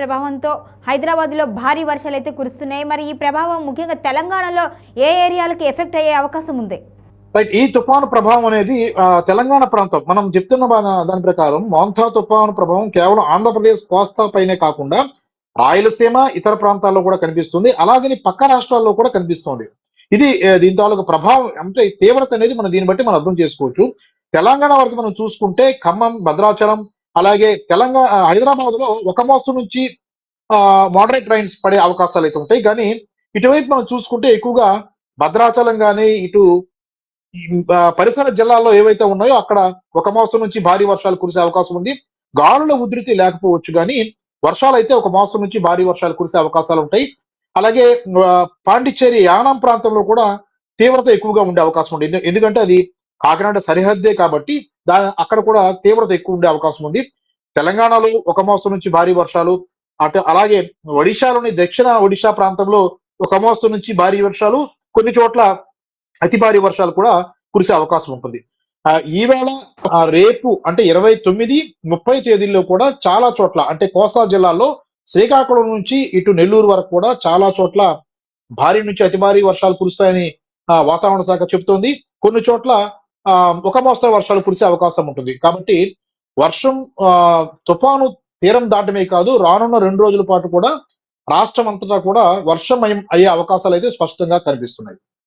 ప్రభావంతో హైదరాబాద్లో భారీ వర్షాలు అయితే కురుస్తున్నాయి. మరి ఈ ప్రభావం ముఖ్యంగా తెలంగాణలో ఏ ఏరియాలకు ఎఫెక్ట్ అయ్యే అవకాశం ఉంది? రైట్ ఈ తుఫాను ప్రభావం అనేది తెలంగాణ ప్రాంతం మనం చెప్తున్న దాని ప్రకారం మోంథా తుఫాను ప్రభావం కేవలం ఆంధ్రప్రదేశ్ కోస్తా పైనే కాకుండా రాయలసీమ ఇతర ప్రాంతాల్లో కూడా కనిపిస్తుంది. అలాగని పక్క రాష్ట్రాల్లో కూడా కనిపిస్తుంది. ఇది దీని తాలూకు ప్రభావం అంటే తీవ్రత అనేది మనం దీన్ని బట్టి మనం అర్థం చేసుకోవచ్చు. తెలంగాణ వరకు మనం చూసుకుంటే ఖమ్మం భద్రాచలం అలాగే తెలంగాణ హైదరాబాద్లో ఒక మోస్తరు నుంచి మోడరేట్ రైన్స్ పడే అవకాశాలు అయితే ఉంటాయి. కానీ ఇటువైపు మనం చూసుకుంటే ఎక్కువగా భద్రాచలం కానీ ఇటు పరిసర జిల్లాల్లో ఏవైతే ఉన్నాయో అక్కడ ఒక మోస్తరు నుంచి భారీ వర్షాలు కురిసే అవకాశం ఉంది. గాలుల ఉధృతి లేకపోవచ్చు కానీ వర్షాలు అయితే ఒక మోస్తరు నుంచి భారీ వర్షాలు కురిసే అవకాశాలు ఉంటాయి. అలాగే పాండిచ్చేరి యానాం ప్రాంతంలో కూడా తీవ్రత ఎక్కువగా ఉండే అవకాశం ఉంది. ఎందుకంటే అది కాకినాడ సరిహద్దే కాబట్టి దాని అక్కడ కూడా తీవ్రత ఎక్కువ ఉండే అవకాశం ఉంది. తెలంగాణలో ఒక మోస్తరు నుంచి భారీ వర్షాలు అటు అలాగే ఒడిశాలోని దక్షిణ ఒడిశా ప్రాంతంలో ఒక మోస్తరు నుంచి భారీ వర్షాలు కొన్ని చోట్ల అతి భారీ వర్షాలు కూడా కురిసే అవకాశం ఉంటుంది. ఈవేళ రేపు అంటే ఇరవై తొమ్మిది ముప్పై తేదీల్లో కూడా చాలా చోట్ల అంటే కోస్తా జిల్లాల్లో శ్రీకాకుళం నుంచి ఇటు నెల్లూరు వరకు కూడా చాలా చోట్ల భారీ నుంచి అతి భారీ వర్షాలు కురుస్తాయని ఆ, వాతావరణ శాఖ చెబుతోంది. కొన్ని చోట్ల ఒక మోస్తరు వర్షాలు కురిసే అవకాశం ఉంటుంది. కాబట్టి వర్షం ఆ, తుఫాను తీరం దాటమే కాదు రానున్న రెండు రోజుల పాటు కూడా రాష్ట్రం అంతటా కూడా వర్షమయం అయ్యే అవకాశాలు అయితే స్పష్టంగా కనిపిస్తున్నాయి.